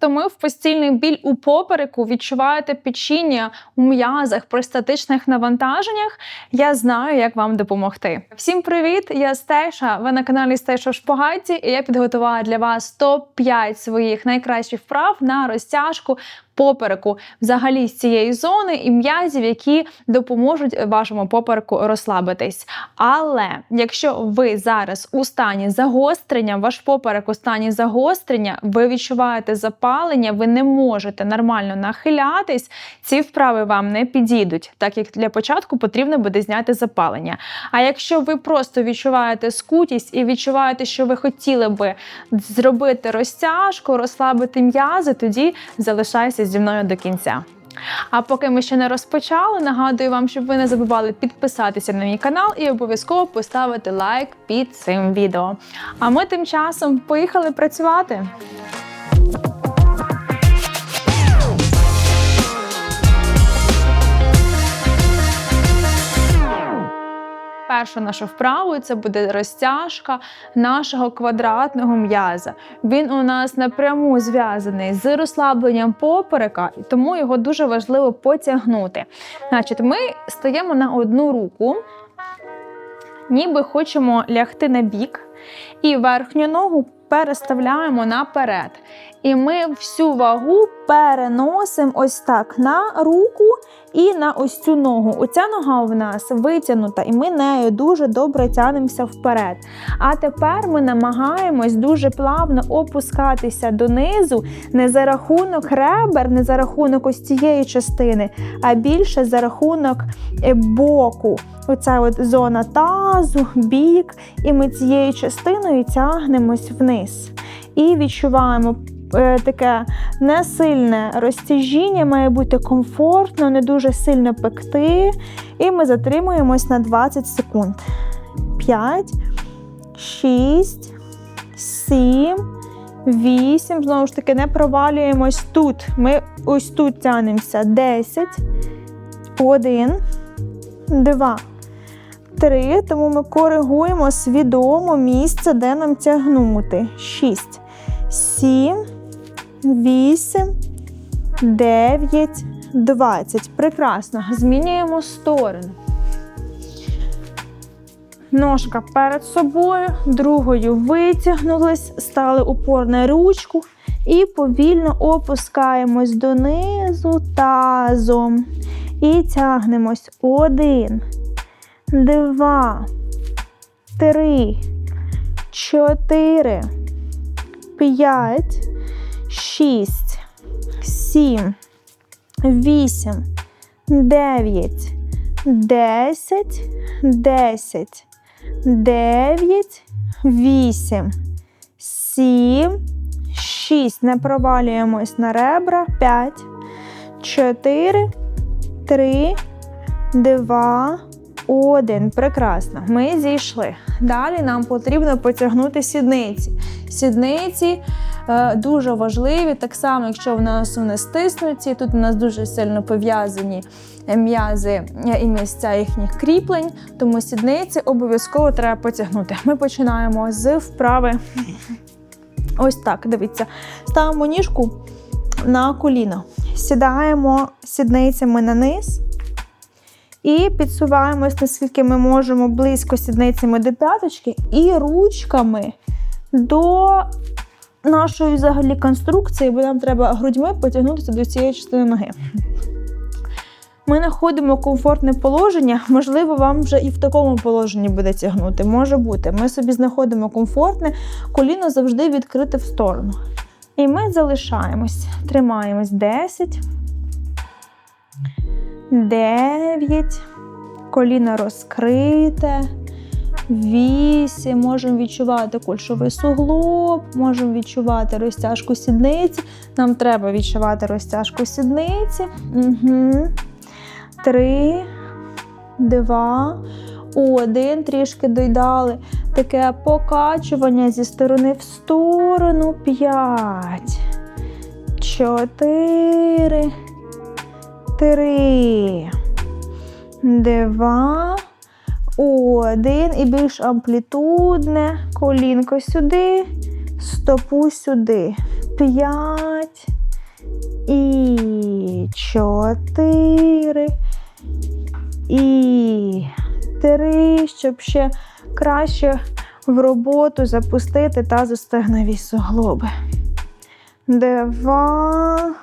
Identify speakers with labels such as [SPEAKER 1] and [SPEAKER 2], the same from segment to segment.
[SPEAKER 1] втомив постільний біль у попереку, відчуваєте печіння у м'язах при статичних навантаженнях, я знаю, як вам допомогти. Всім привіт! Я Стеша. Ви на каналі Стеша в Шпагаті, і я підготувала для вас топ-5 своїх найкращих вправ на розтяжку попереку, взагалі з цієї зони і м'язів, які допоможуть вашому попереку розслабитись. Але якщо ви зараз у стані загострення, ваш поперек у стані загострення, ви відчуваєте запалення, ви не можете нормально нахилятись, ці вправи вам не підійдуть, так як для початку потрібно буде зняти запалення. А якщо ви просто відчуваєте скутість і відчуваєте, що ви хотіли би зробити розтяжку, розслабити м'язи, тоді залишайтеся зі мною до кінця. А поки ми ще не розпочали, нагадую вам, щоб ви не забували підписатися на мій канал і обов'язково поставити лайк під цим відео. А ми тим часом поїхали працювати. Першу нашу вправу це буде розтяжка нашого квадратного м'яза. Він у нас напряму зв'язаний з розслабленням поперека, і тому його дуже важливо потягнути. Значить, ми стаємо на одну руку, ніби хочемо лягти на бік, і верхню ногу переставляємо наперед. І ми всю вагу переносимо ось так на руку і на ось цю ногу. Оця нога в нас витягнута, і ми нею дуже добре тянемося вперед. А тепер ми намагаємось дуже плавно опускатися донизу, не за рахунок ребер, не за рахунок ось цієї частини, а більше за рахунок е, боку. Оця от зона тазу, бік, і ми цією частиною тягнемось вниз. І відчуваємо таке несильне розтяжіння, має бути комфортно, не дуже сильно пекти. І ми затримуємось на 20 секунд. 5, 6, 7, 8. Знову ж таки, не провалюємось тут. Ми ось тут тянемося. 10, 1, 2. 3, тому ми коригуємо свідомо місце, де нам тягнути. 6, 7, 8, 9, 20. Прекрасно. Змінюємо сторону. Ножка перед собою, другою витягнулись, стали упор на ручку і повільно опускаємось донизу тазом. І тягнемось. Один два, три, чотири, п'ять, шість, сім, вісім, дев'ять, десять, десять, дев'ять, вісім, сім, шість. Не провалюємось на ребра. П'ять, чотири, три, два. Один. Прекрасно. Ми зійшли. Далі нам потрібно потягнути сідниці. Сідниці е, дуже важливі, так само, якщо в нас вони стиснуті, тут у нас дуже сильно пов'язані м'язи і місця їхніх кріплень, тому сідниці обов'язково треба потягнути. Ми починаємо з вправи. Ось так, дивіться. Ставимо ніжку на коліно. Сідаємо сідницями на низ. І підсуваємось, наскільки ми можемо близько сідницями до п'яточки, і ручками до нашої взагалі конструкції, бо нам треба грудьми потягнутися до цієї частини ноги. Ми знаходимо комфортне положення, можливо, вам вже і в такому положенні буде тягнути. Може бути. Ми собі знаходимо комфортне, коліно завжди відкрите в сторону. І ми залишаємось. Тримаємось 10. 9, коліно розкрите. 8. Можемо відчувати кульшовий суглоб, можемо відчувати розтяжку сідниці. Нам треба відчувати розтяжку сідниці. Угу. 3, 2, 1. Трішки дойдали. Таке покачування зі сторони в сторону. 5, 4 три, два, один. І більш амплітудне. Колінко сюди, стопу сюди. П'ять. І чотири. І три, щоб ще краще в роботу запустити тазостегнові суглоби. Два.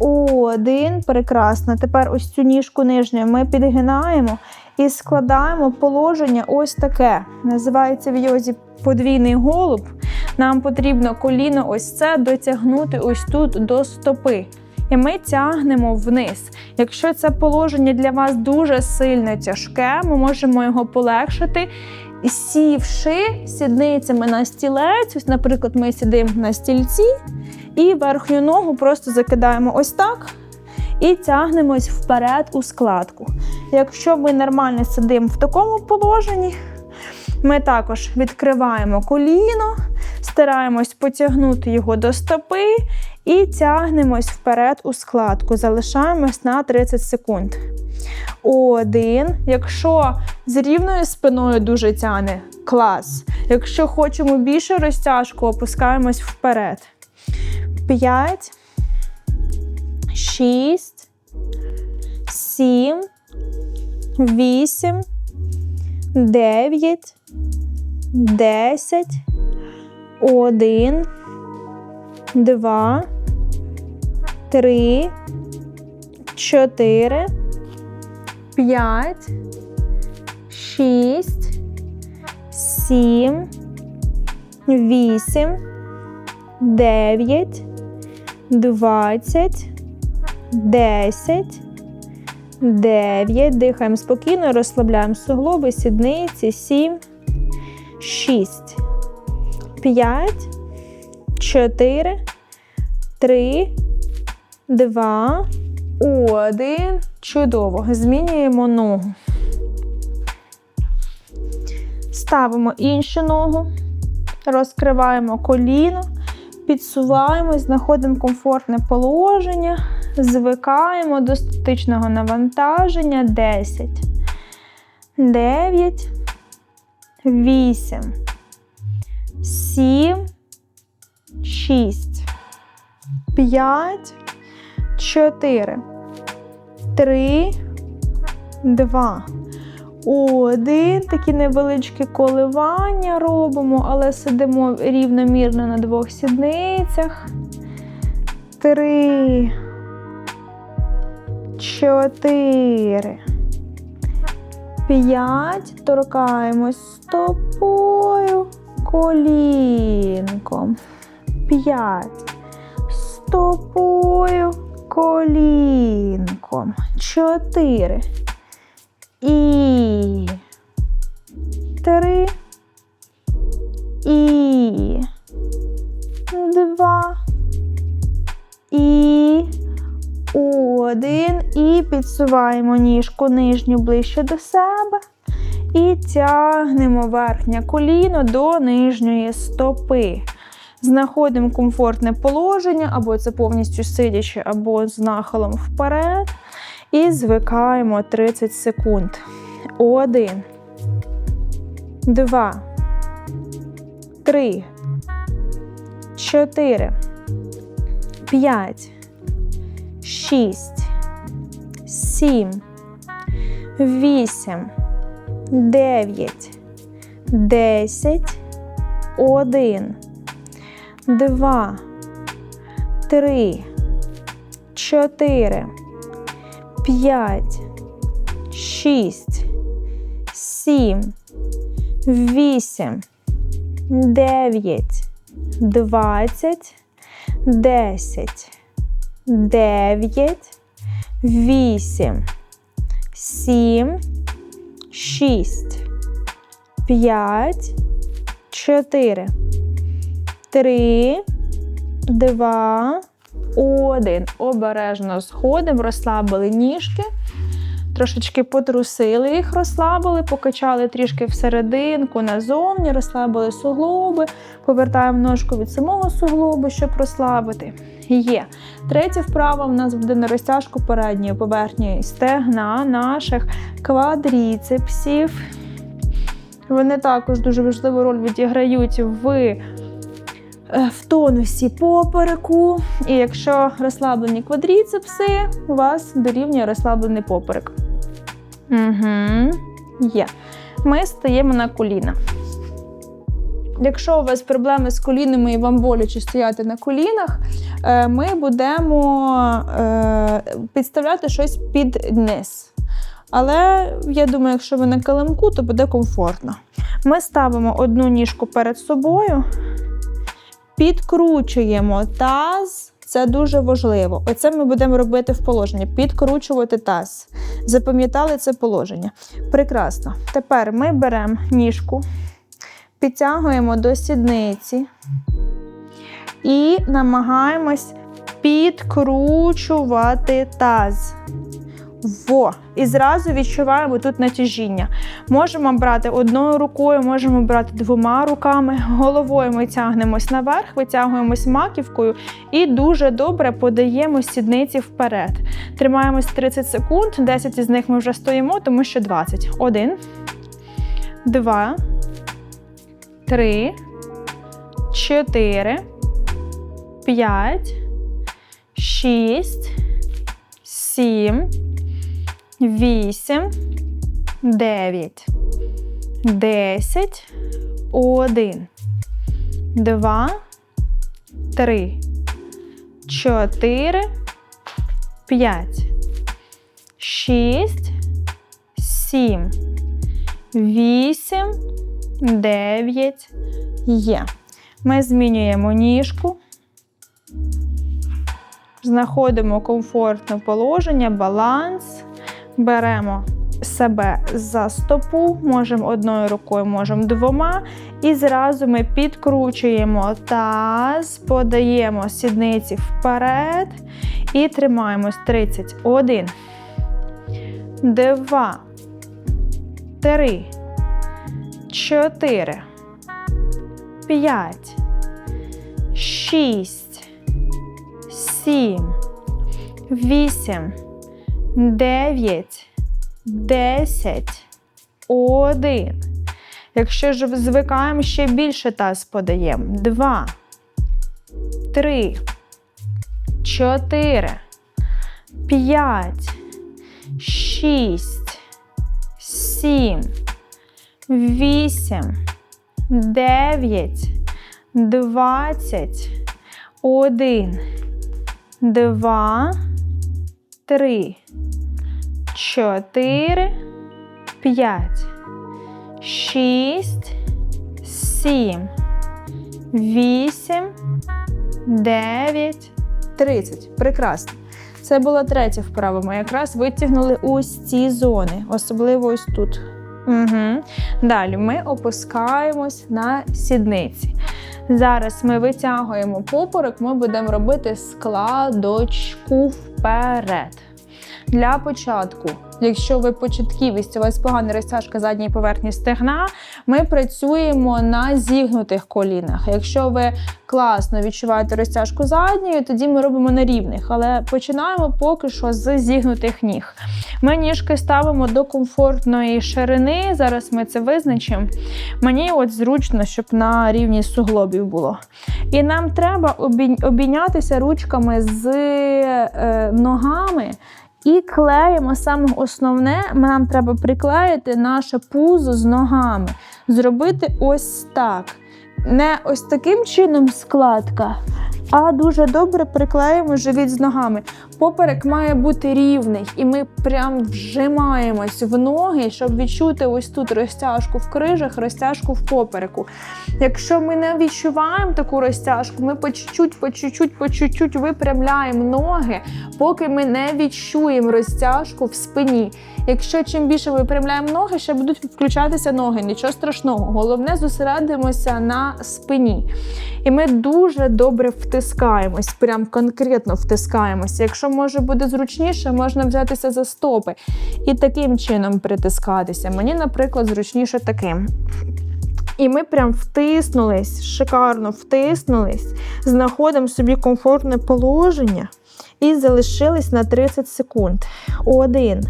[SPEAKER 1] Один. Прекрасно. Тепер ось цю ніжку нижню ми підгинаємо і складаємо положення ось таке. Називається в йозі подвійний голуб. Нам потрібно коліно ось це дотягнути ось тут до стопи. І ми тягнемо вниз. Якщо це положення для вас дуже сильно тяжке, ми можемо його полегшити. Сівши сідницями на стілець, ось, наприклад, ми сидимо на стільці, і верхню ногу просто закидаємо ось так і тягнемось вперед у складку. Якщо ми нормально сидимо в такому положенні, ми також відкриваємо коліно, стараємось потягнути його до стопи і тягнемось вперед у складку. Залишаємось на 30 секунд. Один. Якщо з рівною спиною дуже тяне, клас. Якщо хочемо більше розтяжку, опускаємось вперед. 5, 6, 7, 8, 9, 10, 1, 2, 3, 4, 5, 6, 7, 8, 9, 20, 10, 9. Дихаємо спокійно, розслабляємо суглоби, сідниці, 7, 6, 5, 4, 3, 2, 1. Чудово. Змінюємо ногу. Ставимо іншу ногу, розкриваємо коліно, підсуваємось, знаходимо комфортне положення, звикаємо до статичного навантаження. 10, 9, 8, 7, 6, 5, 4, 3, 2, один. Такі невеличкі коливання робимо, але сидимо рівномірно на двох сідницях. Три. Чотири. П'ять. Торкаємось стопою, колінком. П'ять. Стопою, колінком. Чотири. І три. І два. І один. І підсуваємо ніжку нижню ближче до себе. І тягнемо верхнє коліно до нижньої стопи. Знаходимо комфортне положення, або це повністю сидячи, або з нахилом вперед. І звикаємо 30 секунд. Один. Два. Три. Чотири. П'ять. Шість. Сім. Вісім. Дев'ять. Десять. Один. Два. Три. Чотири. П'ять. Шість. Сім. Вісім. Дев'ять. Двадцять. Десять. Дев'ять. Вісім. Сім. Шість. П'ять. Чотири. Три. Два. Один. Обережно сходимо, розслабили ніжки. Трошечки потрусили їх, розслабили, покачали трішки всерединку, назовні, розслабили суглоби, повертаємо ножку від самого суглобу, щоб розслабити. Є. Третя вправа у нас буде на розтяжку передньої поверхні стегна наших квадріцепсів. Вони також дуже важливу роль відіграють в в тонусі попереку. І якщо розслаблені квадріцепси, у вас дорівнює розслаблений поперек. Угу. Є. Ми стаємо на коліна. Якщо у вас проблеми з колінами і вам боляче стояти на колінах, е, ми будемо е, підставляти щось під низ. Але я думаю, якщо ви на килимку, то буде комфортно. Ми ставимо одну ніжку перед собою, підкручуємо таз. Це дуже важливо. Оце ми будемо робити в положенні. Підкручувати таз. Запам'ятали це положення. Прекрасно. Тепер ми беремо ніжку, підтягуємо до сідниці і намагаємось підкручувати таз. Во. І зразу відчуваємо тут натяжіння. Можемо брати одною рукою, можемо брати двома руками. Головою ми тягнемось наверх, витягуємось маківкою і дуже добре подаємо сідниці вперед. Тримаємось 30 секунд, 10 із них ми вже стоїмо, тому що 20. Один, два, три, чотири, п'ять, шість, сім. Вісім, дев'ять, десять, один, два, три, чотири, п'ять, шість, сім, вісім, дев'ять. Є. Ми змінюємо ніжку. Знаходимо комфортне положення, баланс. Беремо себе за стопу, можемо одною рукою, можемо двома. І зразу ми підкручуємо таз, подаємо сідниці вперед і тримаємось. 31, 2, 3, 4, 5, 6, 7, 8, 9, 10, 1. Якщо ж звикаємо, ще більше таз подаємо. 2, 3, 4, 5, 6, 7, 8, 9, 20, 1, 2, 3, 4, 5, 6, 7, 8, 9, 30. Прекрасно. Це була третя вправа. Ми якраз витягнули ось ці зони, особливо ось тут. Угу. Далі ми опускаємось на сідниці. Зараз ми витягуємо поперек, ми будемо робити складочку вперед. Для початку, якщо ви початківість, у вас погана розтяжка задньої поверхні стегна, ми працюємо на зігнутих колінах. Якщо ви класно відчуваєте розтяжку задньої, тоді ми робимо на рівних. Але починаємо поки що з зігнутих ніг. Ми ніжки ставимо до комфортної ширини. Зараз ми це визначимо. Мені от зручно, щоб на рівні суглобів було. І нам треба обійнятися ручками з е, ногами. І клеїмо саме основне, нам треба приклеїти наше пузо з ногами. Зробити ось так. Не ось таким чином складка, а дуже добре приклеїмо живіт з ногами. Поперек має бути рівний, і ми прям вжимаємось в ноги, щоб відчути ось тут розтяжку в крижах, розтяжку в попереку. Якщо ми не відчуваємо таку розтяжку, ми по чуть-чуть, по чуть-чуть, по чуть-чуть випрямляємо ноги, поки ми не відчуємо розтяжку в спині. Якщо чим більше випрямляємо ноги, ще будуть включатися ноги, нічого страшного. Головне зосередимося на спині. І ми дуже добре втискаємось, прям конкретно втискаємося. Якщо може буде зручніше, можна взятися за стопи і таким чином притискатися. Мені, наприклад, зручніше таким. І ми прям втиснулись, шикарно втиснулись, знаходимо собі комфортне положення і залишились на 30 секунд. Один,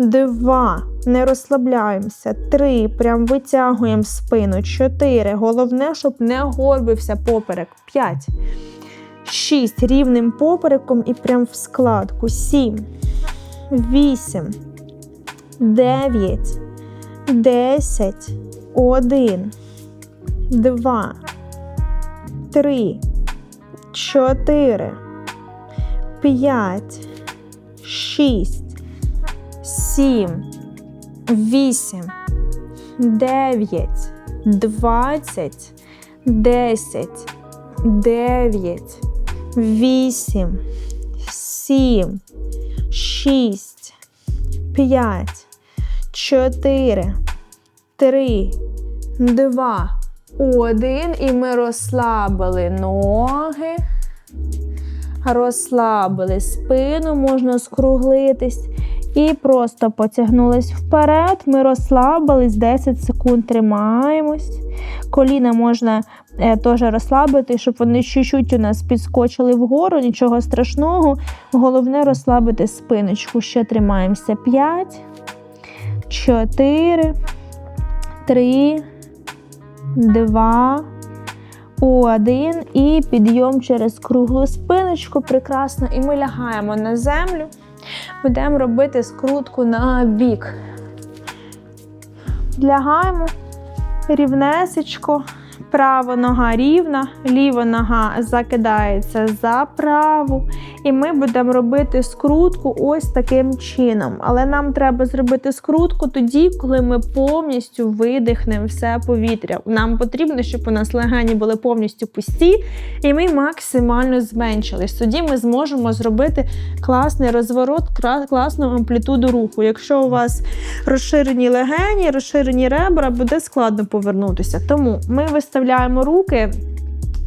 [SPEAKER 2] Два. Не розслабляємося. Три. Прям витягуємо спину. Чотири. Головне, щоб не горбився поперек. П'ять. Шість. Рівним попереком і прям в складку. Сім. Вісім. Дев'ять. Десять. Один. Два. Три. Чотири. П'ять. Шість. Сім. Вісім. Дев'ять. Двадцять. Десять. Дев'ять. Вісім. Сім. Шість. П'ять. Чотири. Три. Два. Один. І ми розслабили ноги. Розслабили спину, можна скруглитись. І просто потягнулись вперед. Ми розслабились 10 секунд, тримаємось. Коліна можна теж розслабити, щоб вони чуть-чуть у нас підскочили вгору, нічого страшного. Головне розслабити спиночку. Ще тримаємося. 5, 4, 3, 2, один. І підйом через круглу спиночку. Прекрасно. І ми лягаємо на землю. Будемо робити скрутку на бік. Лягаємо рівнесечко. Права нога рівна, ліва нога закидається за праву. І ми будемо робити скрутку ось таким чином. Але нам треба зробити скрутку тоді, коли ми повністю видихнемо все повітря. Нам потрібно, щоб у нас легені були повністю пусті, і ми максимально зменшились. Тоді ми зможемо зробити класний розворот, класну амплітуду руху. Якщо у вас розширені легені, розширені ребра, буде складно повернутися. Тому ми виставляємо руки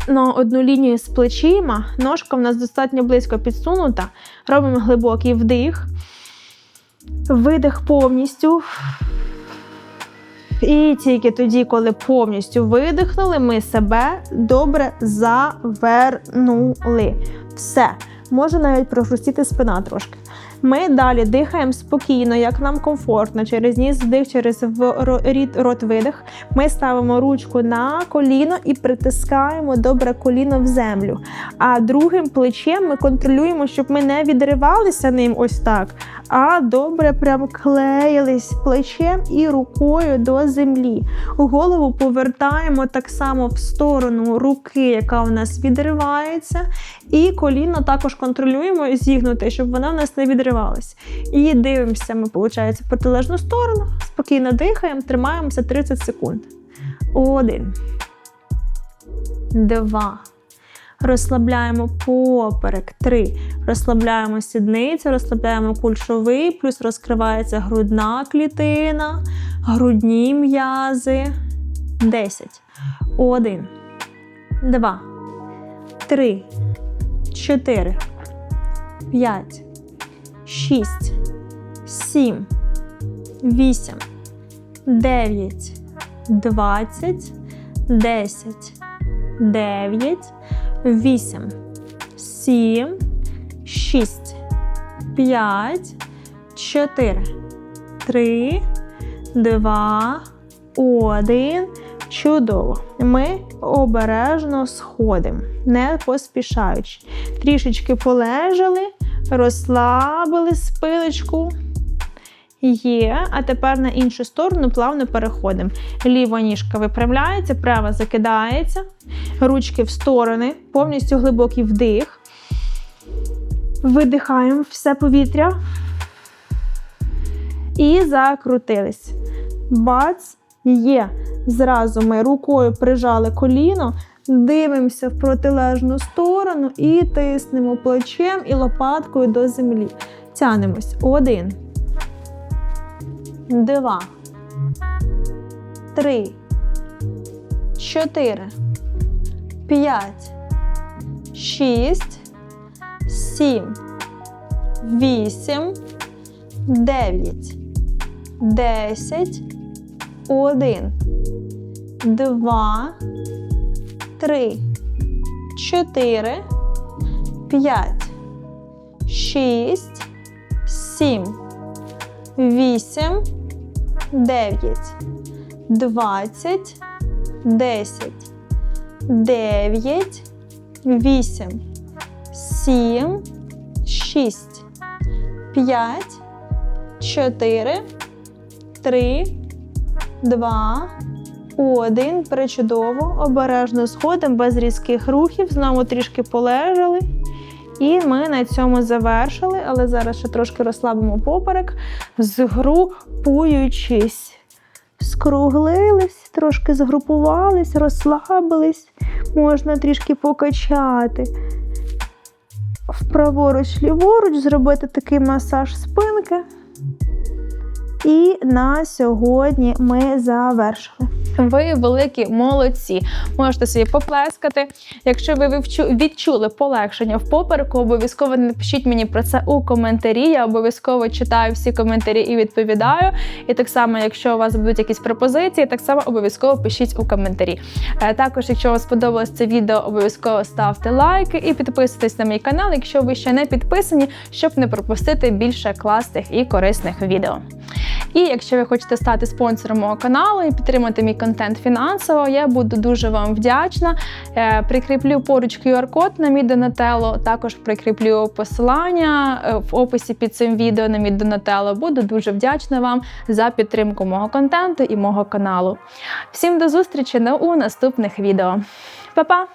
[SPEAKER 2] на одну лінію з плечима. Ножка в нас достатньо близько підсунута. Робимо глибокий вдих, видих повністю. І тільки тоді, коли повністю видихнули, ми себе добре завернули. Все. Може навіть прохрустіти спина трошки. Ми далі дихаємо спокійно, як нам комфортно, через ніс вдих, через рот, видих. Ми ставимо ручку на коліно і притискаємо добре коліно в землю. А другим плечем ми контролюємо, щоб ми не відривалися ним ось так, а добре прям клеїлись плечем і рукою до землі. Голову повертаємо так само в сторону руки, яка у нас відривається. І коліно також контролюємо зігнути, щоб вона в нас не відривалась. І дивимося, ми, виходить, в протилежну сторону, спокійно дихаємо, тримаємося 30 секунд. Один. Два. Розслабляємо поперек. Три. Розслабляємо сідницю, розслабляємо кульшовий, плюс розкривається грудна клітина, грудні м'язи. Десять. Один. Два. Три. Чотири. П'ять. Шість. Сім. Вісім. Дев'ять. Двадцять. Десять. Дев'ять. Вісім. Сім. Шість. П'ять. Чотири. Три. Два. Один. Чудово. Ми обережно сходимо, не поспішаючи. Трішечки полежали, розслабили спилечку. Є, а тепер на іншу сторону плавно переходимо. Ліва ніжка виправляється, права закидається, ручки в сторони, повністю глибокий вдих. Видихаємо все повітря. І закрутились. Бац, є. Зразу ми рукою прижали коліно, дивимося в протилежну сторону і тиснемо плечем і лопаткою до землі. Тянемось. Один. Два. Три. Чотири. П'ять. Шість. Сім. Вісім. Дев'ять. Десять. Один два, три, чотири, п'ять, шість, сім, вісім, дев'ять, двадцять, десять, дев'ять, вісім, сім, шість, п'ять, чотири, три, два, один. Причудово. Обережно сходимо без різких рухів. Знову трішки полежали. І ми на цьому завершили, але зараз ще трошки розслабимо поперек, згрупуючись. Скруглились, трошки згрупувались, розслабились, можна трішки покачати. Вправоруч, ліворуч, зробити такий масаж спинки. І на сьогодні ми завершили.
[SPEAKER 1] Ви великі молодці. Можете собі поплескати. Якщо ви відчули полегшення в попереку, обов'язково напишіть мені про це у коментарі. Я обов'язково читаю всі коментарі і відповідаю. І так само, якщо у вас будуть якісь пропозиції, так само обов'язково пишіть у коментарі. Е, Також, якщо вам сподобалось це відео, обов'язково ставте лайки і підписуйтесь на мій канал, якщо ви ще не підписані, щоб не пропустити більше класних і корисних відео. І якщо ви хочете стати спонсором мого каналу і підтримати мій контент фінансово, я буду дуже вам вдячна. Е, Прикріплю поруч QR-код на мій Донателло, також прикріплю посилання е, в описі під цим відео на мій Донателло. Буду дуже вдячна вам за підтримку мого контенту і мого каналу. Всім до зустрічі у наступних відео. Па-па!